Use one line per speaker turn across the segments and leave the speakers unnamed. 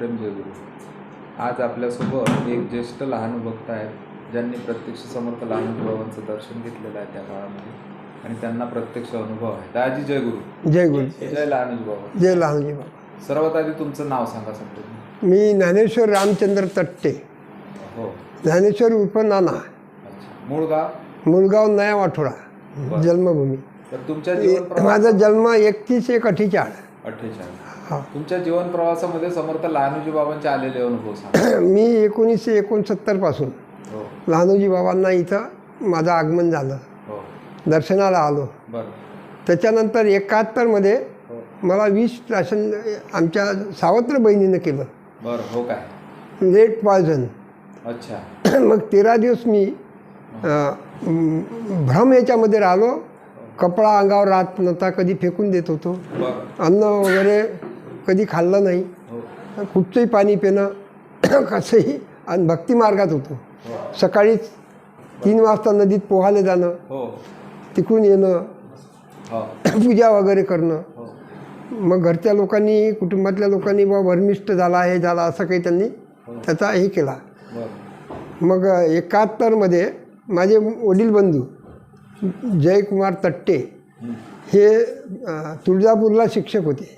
सप्रेम जयगुरु। आज आपल्यासोबत एक ज्येष्ठ लहान भक्त आहेत ज्यांनी प्रत्यक्ष समर्थ लहान बाबांचं दर्शन घेतलेलं आहे त्या काळामध्ये. आणि त्यांना प्रत्यक्ष अनुभव आहे. दाजी जयगुरु
जय गुरु.
जय लहानजी बाबा
जय लहानजी बाबा
सर्वात आधी तुमचं नाव सांगा सप्रेम
मी ज्ञानेश्वर रामचंद्र तट्टे.
हो.
ज्ञानेश्वर उर्फ नाना
अच्छा. मूळ गाव?
मुलगाव नया वाठोडा जन्मभूमी. माझा जन्म एकतीस एक अठ्ठेचाळ.
अठ्ठेचाळीस.
हा.
तुमच्या जीवन प्रवासामध्ये समर्थ लहानजी बाबांचे आलेले अनुभव सांगा.
मी एकोणीसशे एकोणसत्तरपासून
हो.
लहानोजी बाबांना इथं माझं आगमन झालं.
हो.
दर्शनाला आलो.
बरं.
त्याच्यानंतर एकाहत्तरमध्ये
हो.
मला वीस प्राशन आमच्या सावत्र बहिणीनं केलं.
बरं हो काय?
Let poison.
अच्छा.
मग तेरा दिवस म, भ्रम याच्यामध्ये राहिलो. कपडा अंगावर राहत नव्हता कधी फेकून देत होतो. अन्न वगैरे कधी खाल्लं नाही. कुठचंही पाणी पिणं कसंही आणि भक्तिमार्गात होतो. सकाळीच तीन वाजता नदीत पोहायला जाणं तिकडून येणं पूजा वगैरे करणं. मग घरच्या लोकांनी कुटुंबातल्या लोकांनी बा भरमिष्ट झाला हे झाला असं काही त्यांनी त्याचा हे केला. मग एकाहत्तरमध्ये माझे वडील बंधू जयकुमार तट्टे
हं.
हे तुळजापूरला शिक्षक होते.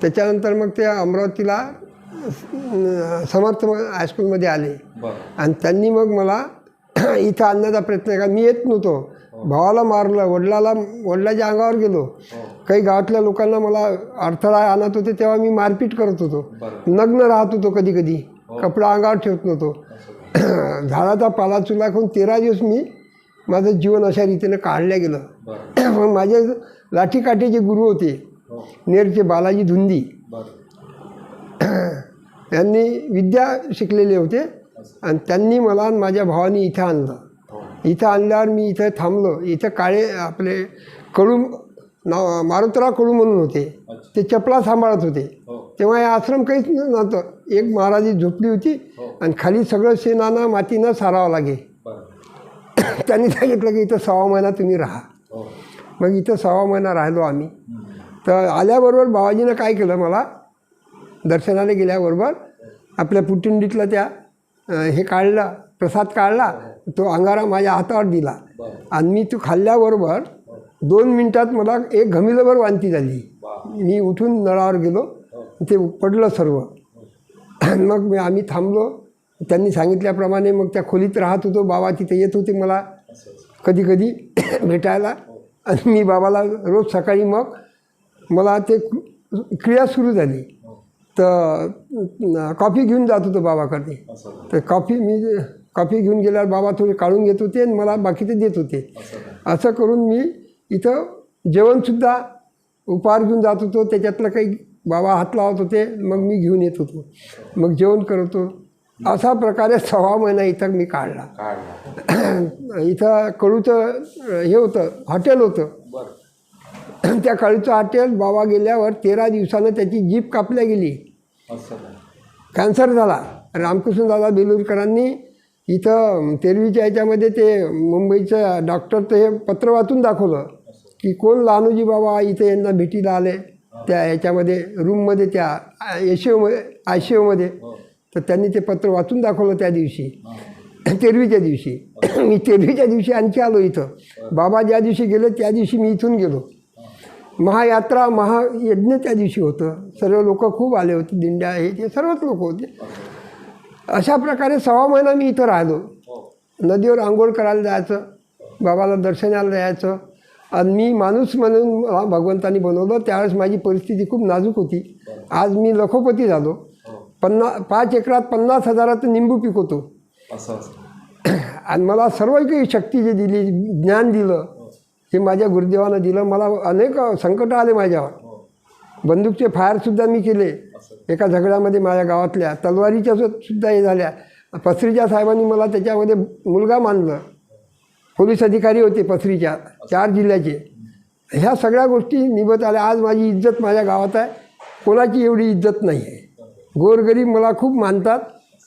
त्याच्यानंतर मग ते अमरावतीला समर्थ हायस्कूलमध्ये आले. आणि त्यांनी मग मला इथं आणण्याचा प्रयत्न केला. मी येत नव्हतो. भावाला मारलं वडिलाला वडिलाच्या अंगावर गेलो.
हो.
काही गावातल्या लोकांना मला अडथळा आणत होते तेव्हा मी मारपीट करत होतो. नग्न राहत होतो कधी कधी. कपडा अंगावर ठेवत नव्हतो. झाडाचा पाला चुला खाऊन तेरा दिवस मी माझं जीवन अशा रीतीनं काढलं गेलं. मग माझे लाठीकाठीचे गुरु होते
हो.
नेरचे बालाजी धुंदी.
बरं.
यांनी विद्या शिकलेले होते आणि त्यांनी मला आणि माझ्या भावानी इथं आणलं.
हो.
इथं आणल्यावर मी इथं थांबलो. इथं काळे आपले कडू नाव मारुतराव कडू म्हणून होते. ते चपला सांभाळत होते.
हो.
तेव्हा हे आश्रम काहीच नव्हतं. एक महाराजी झोपडी होती आणि खाली सगळं शेणानं मातीनं सारावं लागे. त्यांनी सांगितलं की इथं सहा महिना तुम्ही राहा.
हो.
मग इथं सहा महिना राहिलो आम्ही.
हं.
तर आल्याबरोबर बाबाजीनं काय केलं मला? दर्शनाला गेल्याबरोबर आपल्या पुटिंडीतला त्या हे काढला प्रसाद काढला तो अंगारा माझ्या हातावर दिला. आणि मी तो खाल्ल्याबरोबर दोन मिनटात मला एक घमिलभर वांती झाली. मी उठून नळावर गेलो. ते पडलं सर्व. मग मी आम्ही थांबलो. त्यांनी सांगितल्याप्रमाणे मग त्या खोलीत राहत होतो. बाबा तिथे येत होते मला. कधी कधी भेटायला आणि मी बाबाला रोज सकाळी मग मला ते क्रिया सुरू झाली. तर कॉफी घेऊन जात होतो बाबाकडे. तर कॉफी मी कॉफी घेऊन गेल्यावर बाबा थोडी काढून घेत होते आणि मला बाकीचे देत होते.
असं
करून मी इथं जेवणसुद्धा उपहार घेऊन जात होतो. त्याच्यातलं काही बाबा हात लावत होते. मग मी घेऊन येत होतो. मग जेवण करतो अशा प्रकारे सहा महिना इथं मी काढला. इथं कडूचं हे होतं हॉटेल होतं.
बरं.
त्या काळूचं हॉटेल बाबा गेल्यावर तेरा दिवसानं त्याची जीप कापल्या गेली.
असं.
कॅन्सर झाला. रामकृष्णदादा बेलूरकरांनी इथं तेरवीच्या ह्याच्यामध्ये ते मुंबईचं डॉक्टरचं हे पत्र वाचून दाखवलं की कोण लहानोजी बाबा इथे यांना भेटीला आले. त्या ह्याच्यामध्ये रूममध्ये त्या यूमध्ये आय सी यूमध्ये
हो.
तर त्यांनी ते पत्र वाचून दाखवलं त्या दिवशी. तेरवीच्या दिवशी. मी तेरवीच्या दिवशी आणखी आलो इथं. बाबा ज्या दिवशी गेले त्या दिवशी मी इथून गेलो. महायात्रा महायज्ञ त्या दिवशी होतं. सर्व लोक खूप आले होते दिंड्या हे ते सर्वच लोक होते. अशा प्रकारे सव्वा महिना मी इथं राहिलो.
हो.
नदीवर आंघोळ करायला जायचं बाबाला दर्शनाला जायचं. आणि मी माणूस म्हणून भगवंतानी बनवलं. त्यावेळेस माझी परिस्थिती खूप नाजूक होती. आज मी लखोपती झालो. पन्ना पाच एकरात पन्नास हजारात निंबू पिकवतो
असं
आणि मला सर्व काही शक्ती जी दिली ज्ञान दिलं हे माझ्या गुरुदेवानं दिलं. मला अनेक संकट आले माझ्यावर.
हो.
बंदूकचे फायरसुद्धा मी केले. एका झगड्यामध्ये माझ्या गावातल्या तलवारीच्या सुद्धा हे झाल्या. पसरीच्या साहेबांनी मला त्याच्यामध्ये मुलगा मानलं. पोलीस अधिकारी होते पसरीच्या चार जिल्ह्याचे. ह्या सगळ्या गोष्टी निभत आल्या. आज माझी इज्जत माझ्या गावात आहे. कोणाची एवढी इज्जत नाही आहे गोरगरीब मला खूप मानतात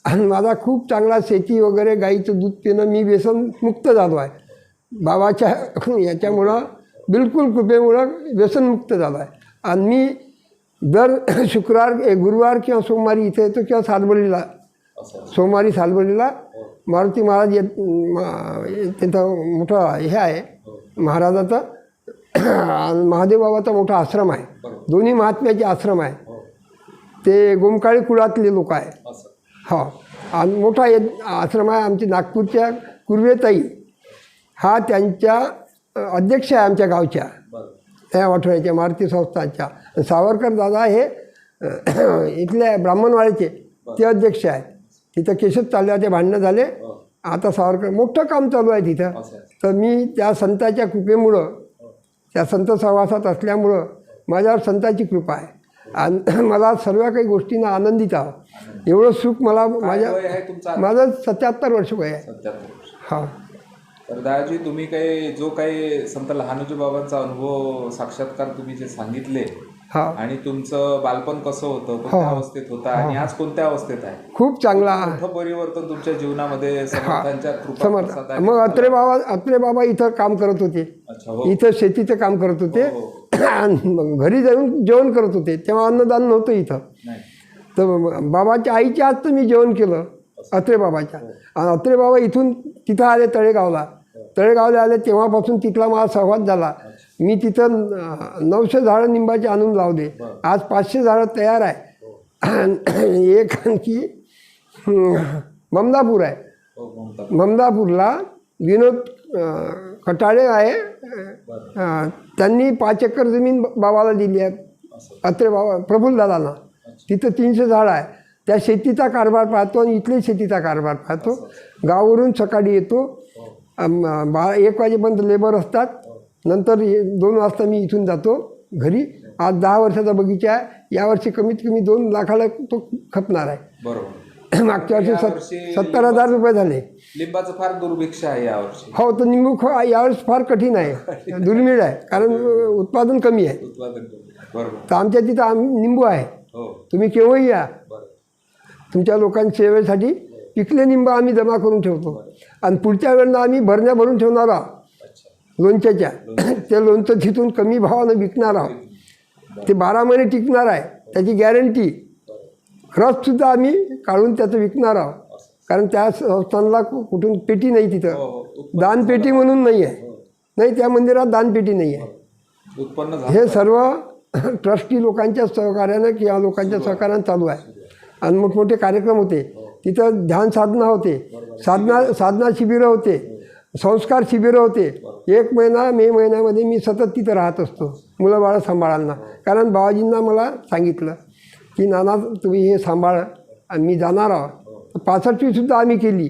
आणि माझा खूप चांगला शेती वगैरे गाईचं दूध पिणं मी व्यसन मुक्त झालो आहे. बाबाच्या याच्यामुळं बिलकुल कृपेमुळं व्यसनमुक्त झालो आहे. आणि मी दर शुक्रवार गुरुवार किंवा सोमवारी इथे येतो किंवा सालबर्डीला सोमवारी सालबर्डीला मारुती महाराज येत तिथं मोठं हे आहे महाराजाचं आणि महादेव बाबाचा मोठा आश्रम आहे. दोन्ही महात्म्याचे आश्रम आहे. ते गोमकाळी कुळातले लोक आहे. हो. आणि मोठा एक आश्रम आहे आमची नागपूरच्या कुर्वेताई. हा त्यांच्या अध्यक्ष आहे आमच्या गावच्या. त्या आठवड्याच्या मारुती संस्थांच्या. सावरकर दादा हे अ, इथले ब्राह्मणवाड्याचे ते अध्यक्ष आहेत. तिथं चालले होते भांडणं झाले.
हो.
आता सावरकर मोठं काम चालू आहे तिथं. तर मी त्या संतांच्या कृपेमुळं त्या संत सहवासात असल्यामुळं माझ्यावर संतांची कृपा आहे. आणि मला सर्व काही गोष्टींना आनंदित आहो एवढं सुख मला माझ्या
वय आहे तुमचं? आता?
माझं सत्याहत्तर वर्ष वय आहे. हा.
तर दादाजी तुम्ही काही जो काही संत लहानोजी बाबांचा अनुभव साक्षात्कार तुम्ही जे सांगितले
हा.
आणि तुमचं बालपण कसं होतं कोणत्या अवस्थेत होतं आणि आज कोणत्या अवस्थेत आहे?
खूप चांगला
परिवर्तन तुमच्या जीवनामध्ये आहे.
मग अत्रे बाबा अत्रे बाबा इथं काम करत होते.
हो.
इथं शेतीचं काम करत होते.
हो.
घरी जाऊन जेवण करत होते तेव्हा अन्नदान नव्हतं इथं. तर बाबाच्या आईच्या हात मी जेवण केलं अत्रे बाबाच्या. आणि अत्रे बाबा इथून तिथं आले तळेगावला. तळेगावला आले तेव्हापासून तिथला माझा सहवास झाला. मी तिथं नऊशे झाडं निंबाचे आणून लावले. आज पाचशे झाडं तयार आहे. एक आणखी ममदापूर आहे.
हो
ममदापूरला विनोद कटाळे आहे. त्यांनी पाच एकर जमीन बाबाला दिली आहे. अत्रे बाबा प्रफुल्लदादांना तिथं तीनशे झाड आहे. त्या शेतीचा कारभार पाहतो आणि इथले शेतीचा कारभार पाहतो. गावावरून सकाळी येतो. बा एक वाजेपर्यंत लेबर असतात. नंतर दोन वाजता मी इथून जातो घरी. आज दहा वर्षाचा बगीचा आहे. यावर्षी कमीत कमी दोन लाखाला तो खपणार आहे.
बरोबर.
मागच्या वर्षी सत सत्तर हजार रुपये झाले.
लिंबाचं फार दुर्भिक्ष आहे यावर्षी.
हो तर निंबू ख यावेळेस फार कठीण आहे. दुर्मिळ आहे कारण उत्पादन कमी आहे.
उत्पादन कमी. बरोबर.
तर आमच्या तिथं आम निंबू आहे.
हो.
तुम्ही केव्हाही या. तुमच्या लोकांच्या सेवेसाठी पिकले निंब आम्ही जमा करून ठेवतो. आणि पुढच्या वेळेला आम्ही भरण्या भरून ठेवणार आहोत.
अच्छा.
लोणच्याच्या. ते लोणचं तिथून कमी भावानं विकणार आहोत. ते बारा महिने टिकणार आहे. त्याची गॅरंटी रससुद्धा आम्ही काढून त्याचं विकणार आहोत. कारण त्या संस्थानला कु- कुठून पेटी नाही
हो
तिथं
हो
दानपेटी म्हणून नाही आहे. नाही त्या मंदिरात दानपेटी नाही आहे.
उत्पन्न
हे सर्व ट्रस्टी लोकांच्या सहकार्यानं किंवा लोकांच्या सहकार्यानं चालू आहे. आणि मोठमोठे कार्यक्रम होते. तिथं ध्यान साधना होते. साधना साधना शिबिरं होते. संस्कार शिबिरं होते. एक महिना मे महिन्यामध्ये मी सतत तिथं राहत असतो. मुलं बाळं सांभाळायला. कारण बाबाजींना मला सांगितलं की नाना तुम्ही हे सांभाळ आणि मी जाणार आहोत पासष्टवीसुद्धा आम्ही केली.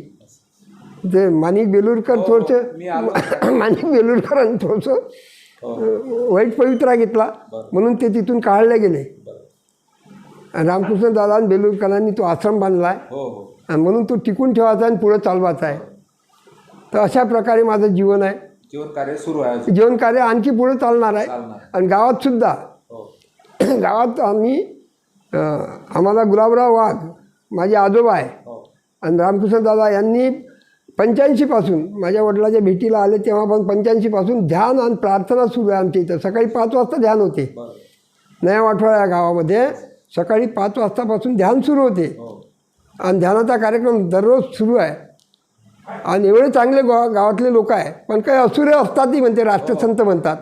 ते माणिक बेलूरकर
मी
थोडंसं
आलो.
माणिक बेलूरकरांनी थोडंसं
हो.
वाईट पवित्रा घेतला. म्हणून ते तिथून काढले गेले. रामकृष्ण दादा आणि बेलूरकरांनी तो आश्रम बांधला आहे
हो हो.
आणि म्हणून तो टिकून ठेवायचा आणि पुढं चालवायचा आहे. तर अशा प्रकारे माझं जीवन आहे.
जीवन कार्य सुरू आहे.
जीवन कार्य आणखी पुढे चालणार आहे. आणि गावात सुद्धा
हो.
गावात आम्ही आम्हाला गुलाबराव वाघ माझे आजोबा आहे.
हो.
आणि रामकृष्ण दादा यांनी पंच्याऐंशीपासून माझ्या वडिलाच्या भेटीला आले तेव्हा पण पंच्याऐंशीपासून ध्यान आणि प्रार्थना सुरू आहे आमच्या इथं. सकाळी पाच वाजता ध्यान होते. नया वाठोळा या गावामध्ये सकाळी पाच वाजतापासून ध्यान सुरू होते.
हो.
आणि ध्यानाचा कार्यक्रम दररोज सुरू आहे. आणि एवढे चांगले गाव गावातले लोक आहे पण काही असुरे असतातही म्हणते राष्ट्रसंत म्हणतात.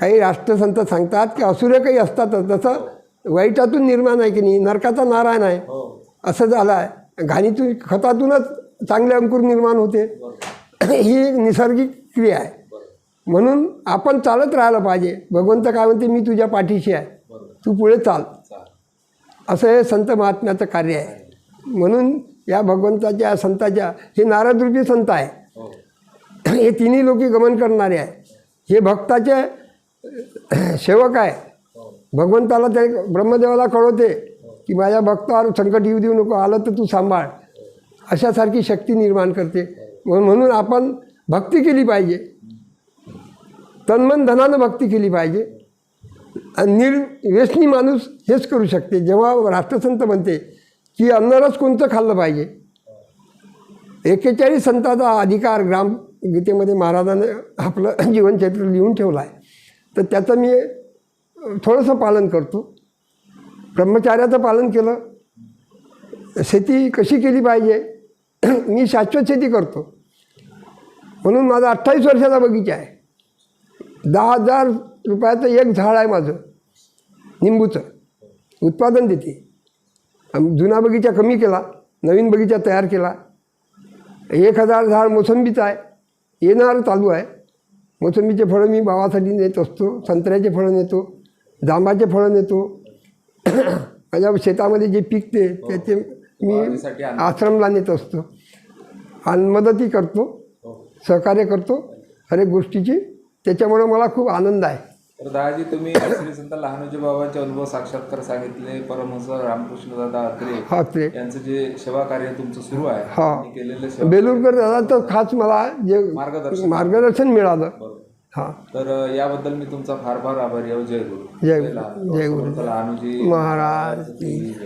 काही राष्ट्रसंत सांगतात की असुरे काही असतातच जसं वाईटातून निर्माण आहे की नाही? नरकाचा नारायण आहे.
हो.
असं झालं आहे घाणीतून खतातूनच चांगले अंकुर निर्माण होते. ही निसर्गिक क्रिया आहे. म्हणून आपण चालत राहायला पाहिजे. भगवंत काय म्हणते? मी तुझ्या पाठीशी आहे. तू पुढे चाल. असं हे संत महात्म्याचं कार्य आहे. म्हणून या भगवंताच्या संताच्या हे नारदरूपी संत आहे.
हो.
हे तिन्ही लोकी गमन करणारे आहे. हे भक्ताचे सेवक आहे. भगवंताला ते ब्रह्मदेवाला कळवते की माझ्या भक्तावर संकट येऊ देऊ नको आलं तर तू सांभाळ. अशासारखी शक्ती निर्माण करते. म्हणून आपण भक्ती केली पाहिजे. तन्मन धनानं भक्ती केली पाहिजे. आणि निर्व्यसनी माणूस हेच करू शकते. जेव्हा राष्ट्रसंत म्हणते की अन्नरस कोणतं खाल्लं पाहिजे? एकेचाळीस संताचा अधिकार ग्राम गीतेमध्ये महाराजानं आपलं जीवनचरित्र लिहून ठेवलं आहे. तर त्याचं मी थोडंसं पालन करतो. ब्रह्मचार्याचं पालन केलं. शेती कशी केली पाहिजे? मी शाश्वत शेती करतो. म्हणून माझा अठ्ठावीस वर्षाचा बगीचा आहे. दहा हजार रुपयाचं एक झाड आहे माझं. निंबूचं. उत्पादन देते. जुना बगीचा कमी केला. नवीन बगीचा तयार केला. एक हजार झाड मोसंबीचं आहे. येणार चालू आहे. मोसंबीचे फळं मी भावासाठी नेत असतो. संत्र्याचे फळं नेतो. जांबाचे फळं नेतो. माझ्या शेतामध्ये जे पिकते त्याचे मी. आश्रमला नेत असतो. आणि मदतही करतो
हो.
सहकार्य करतो हर एक गोष्टीची. त्याच्यामुळे मला खूप आनंद आहे.
तर दादाजी तुम्ही श्री संत लहानोजी बाबांचे अनुभव साक्षात्कार सांगितले. परमहंस रामकृष्ण दादा अत्रे
हा
यांचं जे सेवा कार्य तुमचं सुरू आहे
हा.
केलेलं
बेलूरकर दादा तर खास मला जे
मार्गदर्शन.
मार्गदर्शन मिळालं. हां.
तर याबद्दल मी तुमचा फार फार आभारी आहे. जय गुरु.
जय
लहान-
जय गुरु.
लहानोजी
महाराज
की.